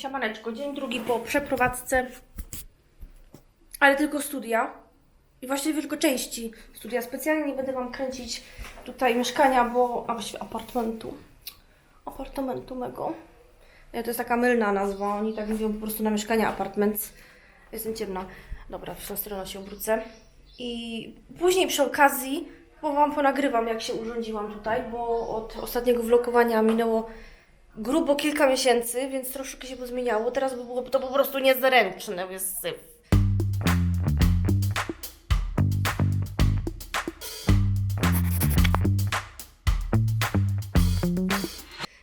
Siamaneczko, dzień drugi po przeprowadzce, ale tylko studia. I właściwie tylko części studia. Specjalnie nie będę Wam kręcić tutaj mieszkania, bo, a właściwie apartamentu. Apartamentu mego. Nie, to jest taka mylna nazwa. Oni tak mówią po prostu na mieszkania apartment. Jestem ciemna. Dobra, w tą stronę się obrócę. I później przy okazji, bo Wam ponagrywam, jak się urządziłam tutaj, bo od ostatniego vlogowania minęło grubo kilka miesięcy, więc troszkę się pozmieniało. Teraz by było to po prostu niezręczne, jest syf.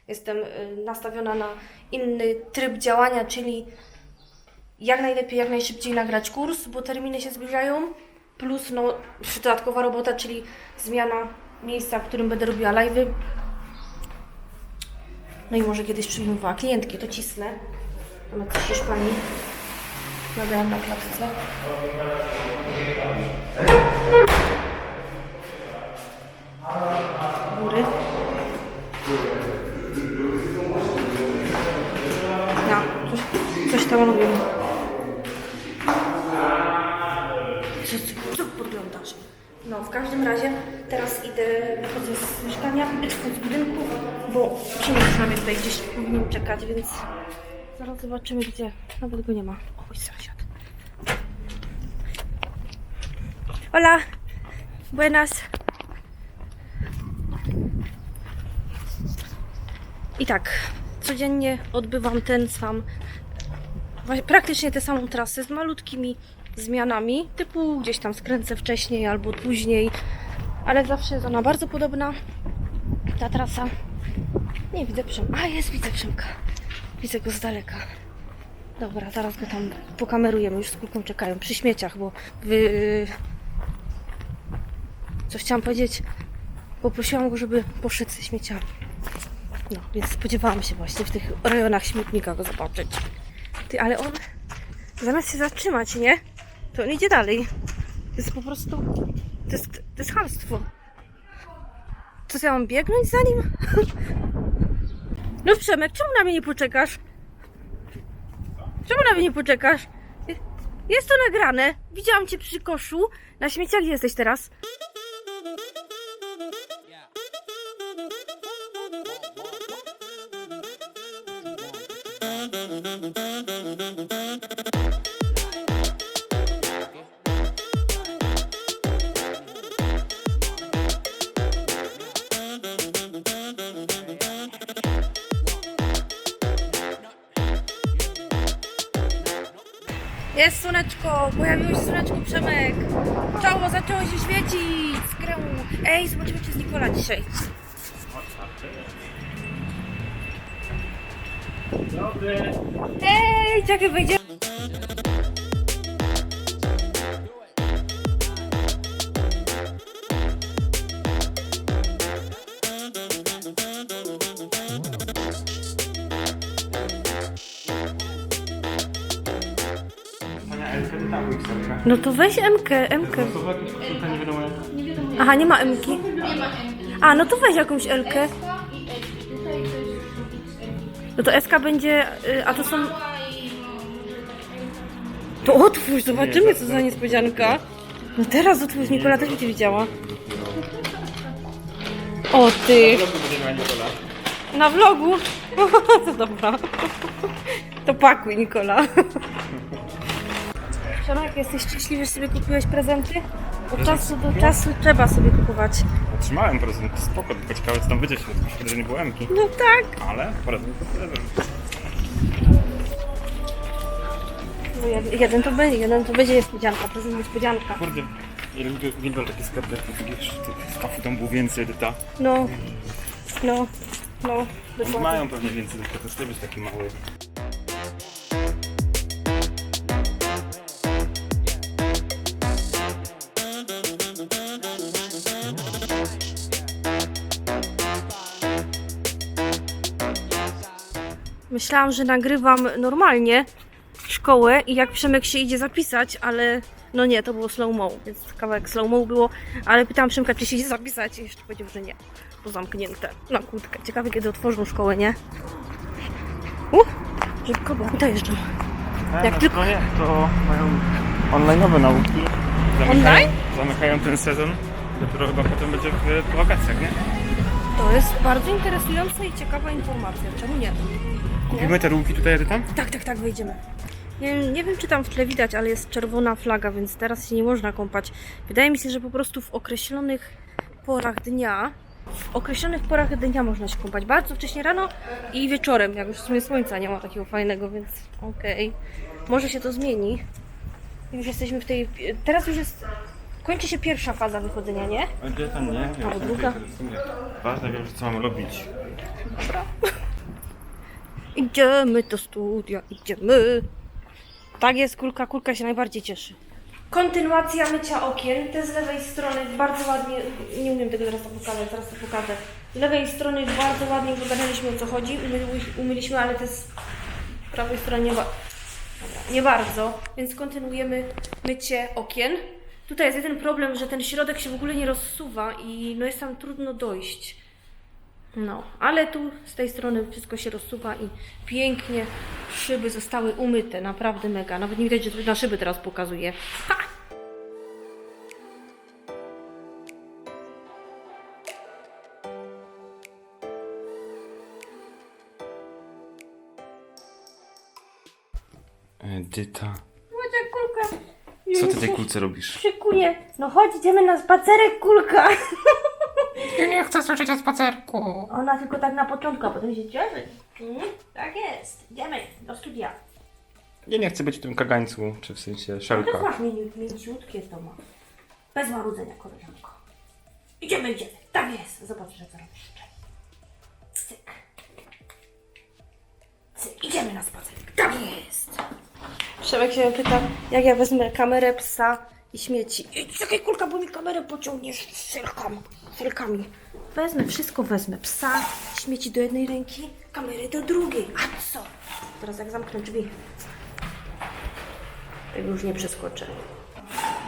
Jestem y, nastawiona na inny tryb działania, czyli jak najlepiej, jak najszybciej nagrać kurs, bo terminy się zbliżają. Plus no, dodatkowa robota, czyli zmiana miejsca, w którym będę robiła live'y. No i może kiedyś przyjmowała klientki, to cisnę. Mamy coś Hiszpanii. Nagrałam na klatce. Góry. Ja, coś, coś tam robię. Co, co podglądasz? No, w każdym razie teraz idę, wychodzę z mieszkania, z budynku, bo na mnie tutaj gdzieś powinien czekać, więc zaraz zobaczymy gdzie. Nawet go nie ma. Oj, sąsiad. Hola. Buenas. I tak, codziennie odbywam ten sam, praktycznie tę samą trasę z malutkimi zmianami, typu gdzieś tam skręcę wcześniej albo później, ale zawsze jest ona bardzo podobna, ta trasa. Nie widzę Przemka, a jest, widzę Przemka, widzę go z daleka. Dobra, zaraz go tam pokamerujemy, już z kulką czekają, przy śmieciach, bo wy... Co chciałam powiedzieć? Poprosiłam go, żeby poszedł ze śmieciami. No, więc spodziewałam się właśnie w tych rejonach śmietnika go zobaczyć. Ty, ale on zamiast się zatrzymać, nie? To on idzie dalej. Jest po prostu... To jest, to jest chamstwo. Co, ja mam biegnąć za nim? No Przemek, czemu na mnie nie poczekasz? Czemu na mnie nie poczekasz? Jest to nagrane. Widziałam cię przy koszu. Na śmieciach jesteś teraz? Jest pojawiło się słoneczko, Przemek. Czoło zaczęło się świecić. Skrę. Ej, zobaczymy, czy jest Nikola dzisiaj. Dobry. Ej, czekaj, wejdzie. No to weź MK, MK. To nie jak. Aha, nie ma MK. A, no to weź jakąś LK. No to SK będzie, y, a to są... To otwórz, zobaczymy co za niespodzianka. No teraz otwórz, Nikola też będzie widziała. O ty, na vlogu. To dobra. To pakuj, Nikola. Przemek, jesteś szczęśliwy, że sobie kupiłeś prezenty? Od czasu do czasu trzeba sobie kupować. Otrzymałem prezent, spoko, tylko ciekawe co tam będzie w środku. Szkoda, że nie było Emki. No tak. Ale prezent to prezent. No jed- jeden to będzie, jeden to będzie niespodzianka, prezent niespodzianka. Kurde, ja lubię, uwielbiam takie skarpetki, wiesz, tych tam było więcej, edyta. No, no, no, dokładnie. Mają pewnie więcej, tylko to jest taki mały. Myślałam, że nagrywam normalnie szkołę i jak Przemek się idzie zapisać, ale no nie, to było slow-mo, więc kawałek slow-mo było, ale pytałam Przemka, czy się idzie zapisać i jeszcze powiedział, że nie, to zamknięte na kłódkę. Ciekawe, kiedy otworzą szkołę, nie? Uh, Szybko, bo dojeżdżam. Tak, Jak na tylko- stronie to mają online'owe nauki. Zamykają, Online? Zamykają ten sezon. Dopiero chyba potem będzie w wakacjach, nie? To jest bardzo interesująca i ciekawa informacja. Czemu nie? Kupimy te łuki tutaj, Edyta? Tak, tak, tak, wejdziemy. Nie, nie wiem, czy tam w tle widać, ale jest czerwona flaga, więc teraz się nie można kąpać. Wydaje mi się, że po prostu w określonych porach dnia, w określonych porach dnia można się kąpać. Bardzo wcześnie rano i wieczorem, jak już w sumie słońca nie ma takiego fajnego, więc okej. Może się to zmieni. Już jesteśmy w tej... Teraz już jest... Kończy się pierwsza faza wychodzenia, nie? Edyta nie, nie. A, druga? Ważne wiem, że co mam robić. Idziemy do studia, idziemy. Tak jest, kulka, kulka się najbardziej cieszy. Kontynuacja mycia okien. Te z lewej strony bardzo ładnie, nie umiem tego teraz pokazać, zaraz to pokażę. Z lewej strony bardzo ładnie wygadaliśmy o co chodzi, umyli- umyliśmy, ale te z prawej strony nie, ba- nie bardzo, więc kontynuujemy mycie okien. Tutaj jest jeden problem, że ten środek się w ogóle nie rozsuwa i no jest tam trudno dojść. No, ale tu z tej strony wszystko się rozsuwa i pięknie szyby zostały umyte, naprawdę mega. Nawet nie widać, że to na szyby teraz pokazuje. Ha! Edyta. Kulka. Co ty tej kulce robisz? Szykuję. No chodź, idziemy na spacerek, kulka. Ja nie chcę słyszeć o spacerku. Ona tylko tak na początku, a potem się cieszy. Mhm, tak jest. Idziemy do studia. Ja nie chcę być w tym kagańcu, czy w sensie To szelka. masz mięciut- mięciutkie to ma. Bez marudzenia, koleżanko. Idziemy, idziemy. Tak jest. Zobaczysz, co robisz. Cyk. Cyk. Idziemy na spacerek. Tak jest. Przemek się pyta, jak ja wezmę kamerę psa i śmieci. I czekaj, kulka, bo mi kamerę pociągniesz z szelkami. Wezmę, wszystko wezmę. Psa, śmieci do jednej ręki, kamerę do drugiej. A co? Teraz jak zamknę drzwi. Tego już nie przeskoczę.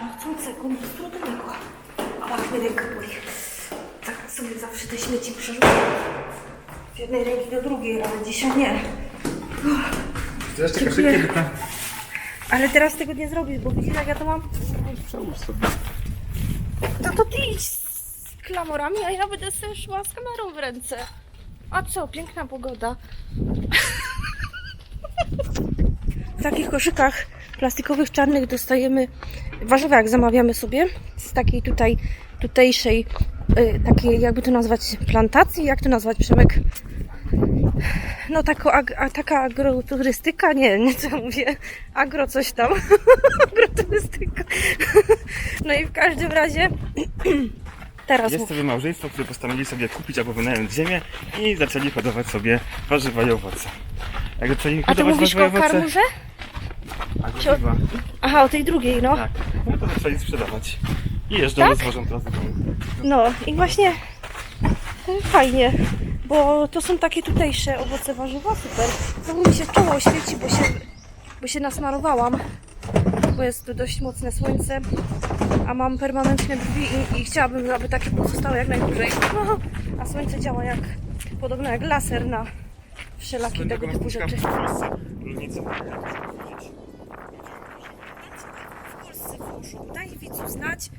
No chcą sekund z trudnego. A jak mnie ręka boli. Tak sobie zawsze te śmieci przerzucam. Z jednej ręki do drugiej, ale dzisiaj nie. Teraz. Edyta. Ale teraz tego nie zrobisz, bo widzisz jak ja to mam? Przełóż sobie. No to ty idź klamorami, a ja będę sobie szła z kamerą w ręce. A co, piękna pogoda. W takich koszykach plastikowych, czarnych dostajemy warzywa, jak zamawiamy sobie. Z takiej tutaj, tutejszej, y, takiej, jakby to nazwać, plantacji, jak to nazwać, Przemek? No tako, ag, a, taka agroturystyka, nie, nie co mówię, agro coś tam, agroturystyka. No i w każdym razie teraz Jest mów. sobie małżeństwo, które postanowili sobie kupić albo wynająć ziemię i zaczęli hodować sobie warzywa i owoce. Jak zaczęli A ty hodować mówisz warzywa i o owoce... karmurze? Agresiwa. Aha, o tej drugiej, no. Tak. No to zaczęli sprzedawać. I jeżdżą, Tak? rozwożą teraz do domu. No i właśnie e, fajnie, bo to są takie tutejsze owoce warzywa, super. Znowu mi się czoło świeci, bo się, bo się nasmarowałam, bo jest tu dość mocne słońce, a mam permanentne brwi i, i chciałabym, aby takie pozostały jak najdłużej. A słońce działa jak, podobno jak laser na wszelakie tego typu rzeczy. w Polsce rolnicy w Polsce włożą. Daj widzu znać,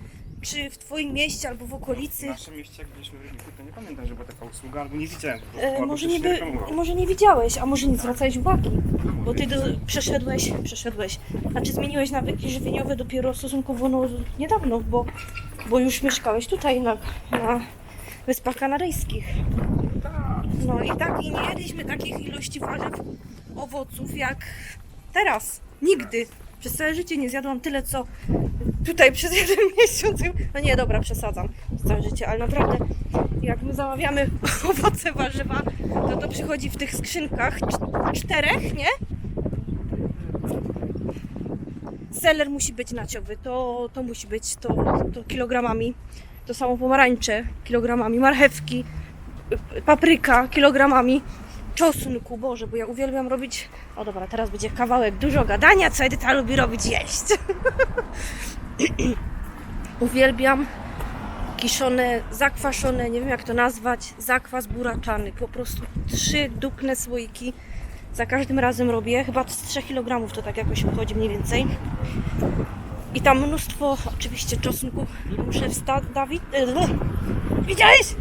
czy w Twoim mieście albo w w okolicy. naszym mieście, jak byliśmy w Rybniku, to nie pamiętam, że była taka usługa, albo nie widziałem. E, albo może, ktoś nie by, reklamował. może nie widziałeś, a może nie zwracałeś uwagi, bo Ty do, przeszedłeś, przeszedłeś, znaczy zmieniłeś nawyki żywieniowe dopiero stosunkowo no, niedawno, bo, bo już mieszkałeś tutaj na, na Wyspach Kanaryjskich. No i tak, i nie jedliśmy takich ilości warzyw, owoców jak teraz. Nigdy. Przez całe życie nie zjadłam tyle, co tutaj przez jeden miesiąc. No nie, dobra, przesadzam całe życie, ale naprawdę jak my zamawiamy owoce, warzywa, to to przychodzi w tych skrzynkach cz- czterech, nie? Seler musi być naciowy, to, to musi być to, to kilogramami. To samo pomarańcze kilogramami, marchewki, papryka kilogramami, czosnku, Boże, bo ja uwielbiam robić... O dobra, teraz będzie kawałek dużo gadania, co Edyta lubi robić jeść. uwielbiam kiszone, zakwaszone, nie wiem jak to nazwać, zakwas buraczany. Po prostu trzy dupne słoiki za każdym razem robię. Chyba z 3 kg to tak jakoś wychodzi mniej więcej. I tam mnóstwo oczywiście czosnku muszę wstać. Dawid? Widziałeś?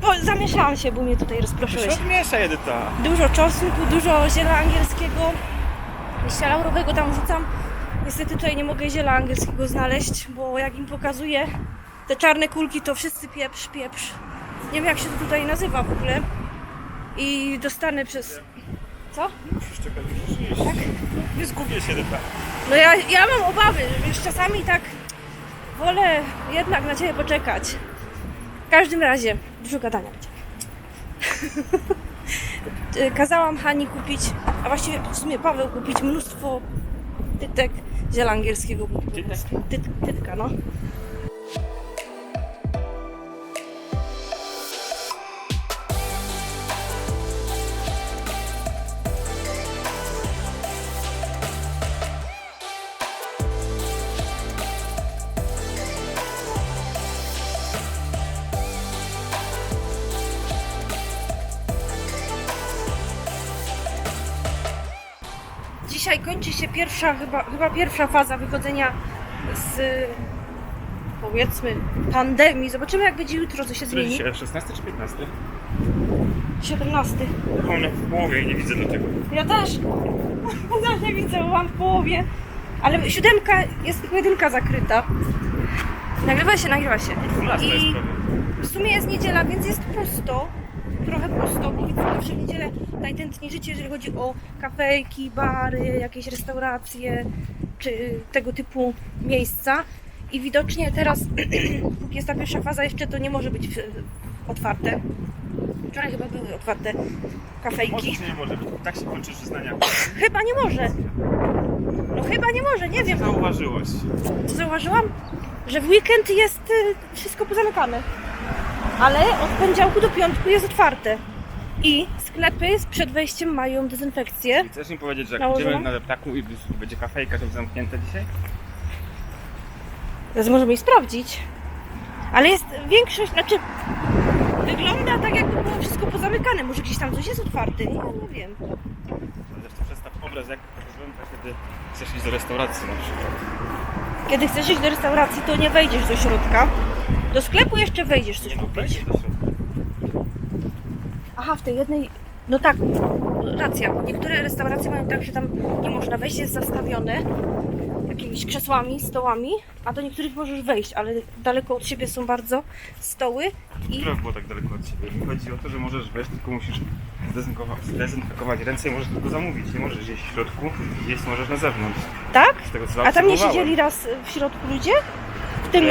Bo zamieszałam się, bo mnie tutaj rozproszyłeś. Miesza Edyta. Dużo czosnku, dużo ziela angielskiego. Liścia laurowego tam rzucam. Niestety tutaj nie mogę ziela angielskiego znaleźć, bo jak im pokazuję te czarne kulki, to wszyscy pieprz, pieprz. Nie wiem jak się to tutaj nazywa w ogóle. I dostanę przez... Co? Musisz czekać, musisz iść. Tak? Nie zgubię się Edyta. No ja, ja mam obawy, już czasami tak wolę jednak na Ciebie poczekać. W każdym razie, dużo gadania będzie. Kazałam Hani kupić, a właściwie w sumie Paweł kupić mnóstwo tytek ziela angielskiego. po prostu- tytka, no. Dzisiaj kończy się pierwsza, chyba, chyba pierwsza faza wychodzenia z powiedzmy pandemii. Zobaczymy jak będzie jutro, co się Który zmieni. dzisiaj? 16 czy 15? 17. Pełne w połowie i nie widzę do tego. Ja też. Ja nie widzę, bo mam w połowie. Ale siódemka jest tylko jedynka zakryta. Nagrywa się, nagrywa się. 12 jest I prawie. w sumie jest niedziela, więc jest pusto. Trochę pusto, bo zawsze w niedzielę najtętniej życie, jeżeli chodzi o kafejki, bary, jakieś restauracje, czy tego typu miejsca. I widocznie teraz, póki jest ta pierwsza faza, jeszcze to nie może być otwarte. Wczoraj chyba były otwarte Może kafejki. czy nie może? Tak się kończy przyznania. Chyba nie może. No chyba nie może, nie wiem. Zauważyłaś. Co zauważyłam? Że w weekend jest y, wszystko pozamykane. Ale od poniedziałku do piątku jest otwarte. I sklepy przed wejściem mają dezynfekcję. Chcesz mi powiedzieć, że jak Nałożoną? idziemy na deptaku i będzie kafejka, to zamknięte dzisiaj? Teraz możemy i sprawdzić. Ale jest większość, znaczy wygląda tak jakby było wszystko pozamykane. Może gdzieś tam coś jest otwarte, nie, nie wiem. Zresztą przedstaw obraz, jak wygląda, kiedy chcesz iść do restauracji na przykład. Kiedy chcesz iść do restauracji, to nie wejdziesz do środka. Do sklepu jeszcze wejdziesz coś Nie kupić. Aha, w tej jednej. No tak, racja. Niektóre restauracje mają tak, że tam nie można wejść, jest zastawione jakimiś krzesłami, stołami, a do niektórych możesz wejść, ale daleko od siebie są bardzo stoły i Które było tak daleko od ciebie? Mi chodzi o to, że możesz wejść, tylko musisz zdezynfekować ręce i możesz tylko zamówić. Nie możesz jeść w środku, jeść możesz na zewnątrz. tak? Z tego co A tam nie siedzieli raz w środku ludzie? W tym Której?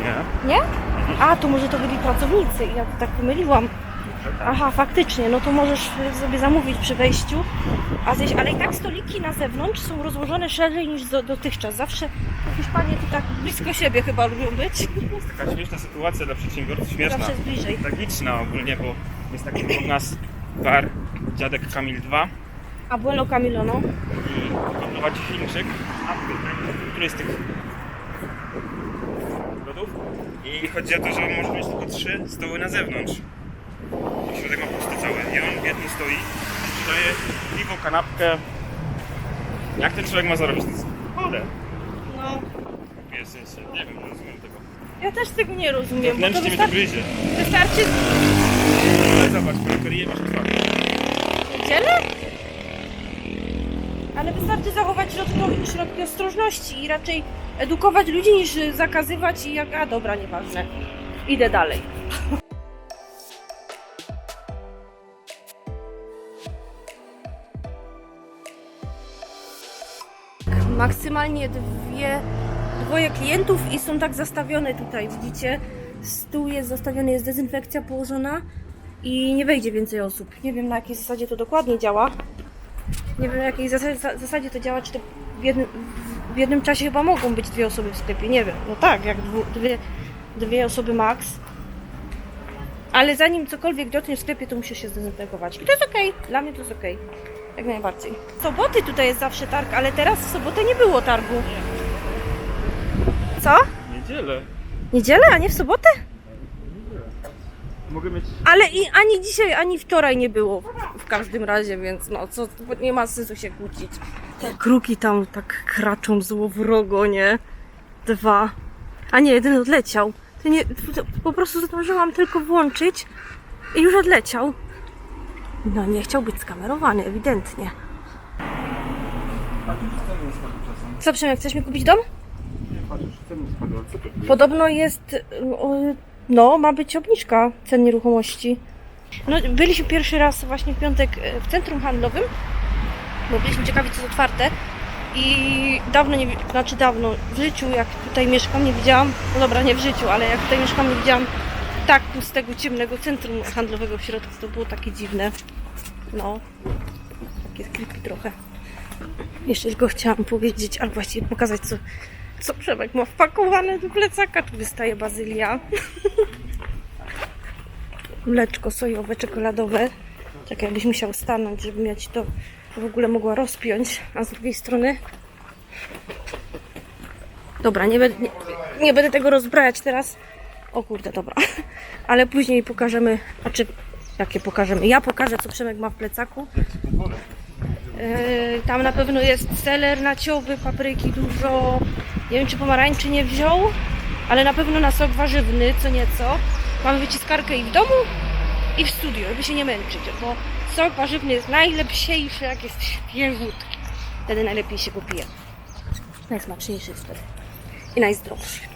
Nie. Nie? A, to może to byli pracownicy i ja to tak pomyliłam. Aha, faktycznie, no to możesz sobie zamówić przy wejściu, a zjeść, ale i tak stoliki na zewnątrz są rozłożone szerzej niż do, dotychczas. Zawsze Hiszpanie to tak blisko siebie chyba lubią być. Taka śmieszna sytuacja dla przedsiębiorców, śmieszna. Zawsze jest bliżej. Tragiczna ogólnie, bo jest taki u nas bar Dziadek Kamil 2 Abuelo Camilo, no. i prowadzi Chińczyk, który z tych. I chodzi o to, że on może mieć tylko trzy stoły na zewnątrz. I środek ma pusty cały. I on w jednym stoi, sprzedaje piwo, kanapkę. Jak ten człowiek ma zarobić? To jest cholerę. no. W sensie, nie wiem, nie rozumiem tego. Ja też tego nie rozumiem, Wewnętrznie mnie to wystarczy, gryzie. wystarczy Ale zobacz, perykerię masz otwartą. w niedzielę? Ale wystarczy zachować środki, środki ostrożności i raczej edukować ludzi niż zakazywać i jak, a dobra, nieważne. Idę dalej. Maksymalnie dwie, dwoje klientów i są tak zastawione tutaj, widzicie? Stół jest zastawiony, jest dezynfekcja położona i nie wejdzie więcej osób. Nie wiem na jakiej zasadzie to dokładnie działa. Nie wiem na jakiej zasadzie, za- zasadzie to działa, czy to w jednym, w jednym czasie chyba mogą być dwie osoby w sklepie, nie wiem. No tak, jak dwu, dwie, dwie osoby max. Ale zanim cokolwiek dotknie w sklepie, to musi się zdezynfekować. I to jest okej, dla mnie to jest okej. Jak najbardziej. W soboty tutaj jest zawsze targ, ale teraz w sobotę nie było targu. Co? Niedzielę. Niedzielę, a nie w sobotę? Mogę mieć Ale i ani dzisiaj, ani wczoraj nie było w, w każdym razie, więc no co, nie ma sensu się kłócić. Te kruki tam tak kraczą złowrogo, nie? Dwa. A nie, jeden odleciał. To nie, po prostu zdążyłam tylko włączyć i już odleciał. No nie chciał być skamerowany, ewidentnie. Co, Przemek, chcesz mi kupić dom? Podobno jest, no, ma być obniżka cen nieruchomości. No, byliśmy pierwszy raz właśnie w piątek e, w centrum handlowym, bo byliśmy ciekawi, co jest otwarte. I dawno nie, znaczy dawno, w życiu, jak tutaj mieszkam, nie widziałam, no dobra, nie w życiu, ale jak tutaj mieszkam, nie widziałam tak pustego, ciemnego centrum handlowego w środku. To było takie dziwne. No, takie creepy trochę. Jeszcze tylko chciałam powiedzieć, albo właściwie pokazać, co, co Przemek ma wpakowane do plecaka. Tu wystaje bazylia. Mleczko sojowe, czekoladowe. Czekaj, jakbyś musiał stanąć, żeby ci to w ogóle mogła rozpiąć. A z drugiej strony... Dobra, nie będę, nie, nie będę tego rozbrajać teraz. O kurde, dobra. Ale później pokażemy, znaczy, jakie pokażemy? Ja pokażę, co Przemek ma w plecaku. Yy, tam na pewno jest seler naciowy, papryki dużo. Nie wiem, czy pomarańczy nie wziął, ale na pewno na sok warzywny, co nieco. Mamy wyciskarkę i w domu, i w studio, żeby się nie męczyć, bo sok warzywny jest najlepsiejszy, jak jest świeżutki. Wtedy najlepiej się go pije. Najsmaczniejszy wtedy. I najzdrowszy.